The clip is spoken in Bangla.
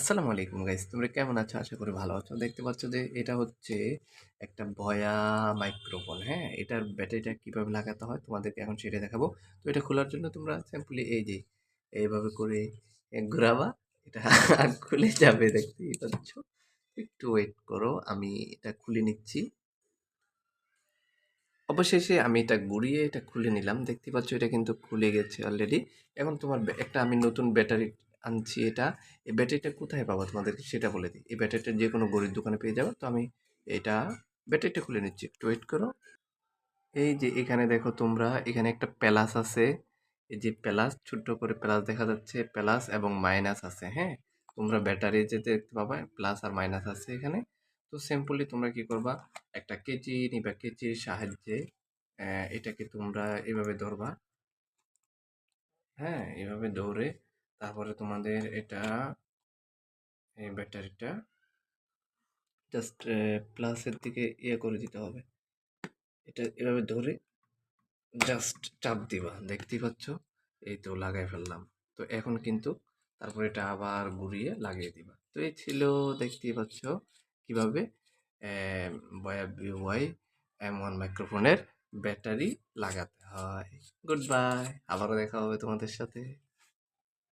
আসসালামু আলাইকুম গাইস, তোমরা কেমন আছো? আশা করি ভালো আছো। দেখতে পাচ্ছ যে এটা হচ্ছে একটা ভয়া মাইক্রোফোন হ্যাঁ? এটার ব্যাটারিটা কীভাবে লাগাতে হয় তোমাদেরকে এখন সেটা দেখাবো। তো এটা খোলার জন্য তোমরা সিম্পলি এই যে এইভাবে করে ঘোরাবা, এটা খুলে যাবে দেখতেই পাচ্ছ। একটু ওয়েট করো, আমি এটা খুলে নিচ্ছি। অবশেষে আমি এটা ঘুরিয়ে এটা খুলে নিলাম। দেখতে পাচ্ছ এটা কিন্তু খুলে গেছে অলরেডি এখন তোমার একটা আমি নতুন ব্যাটারি আনছি এটা। এই ব্যাটারিটা কোথায় পাবো তোমাদেরকে সেটা বলে দিই। এই ব্যাটারিটা যে কোনো গরিব দোকানে পেয়ে যাব। তো আমি এটা ব্যাটারিটা খুলে নিচ্ছি। একটু ওয়েট করো। এই যে এখানে দেখো তোমরা, এখানে একটা প্যালাস আছে। এই যে প্যালাস, ছোট্ট করে প্লাস দেখা যাচ্ছে। প্যালাস এবং মাইনাস আছে হ্যাঁ? তোমরা ব্যাটারি যে দেখতে পাবা, প্লাস আর মাইনাস আছে এখানে। তো সিম্পলি তোমরা কি করবা, একটা কেচি নিবা কেচির সাহায্যে এটাকে তোমরা এভাবে ধরবা। হ্যাঁ এভাবে ধরে তারপরে তোমাদের এটা, এই ব্যাটারিটা জাস্ট প্লাসের দিকে ইয়ে করে দিতে হবে। এটা এভাবে ধরে জাস্ট চাপ দিবা। দেখতেই পাচ্ছ? এই তো লাগাই ফেললাম। তো এখন কিন্তু তারপরে এটা আবার ঘুরিয়ে লাগিয়ে দিবা। তো এই ছিল দেখতেই পাচ্ছ কীভাবে ওয়াই এম ওয়ান মাইক্রোফোনের ব্যাটারি লাগাতে হয়। গুড বাই আবারও দেখা হবে তোমাদের সাথে।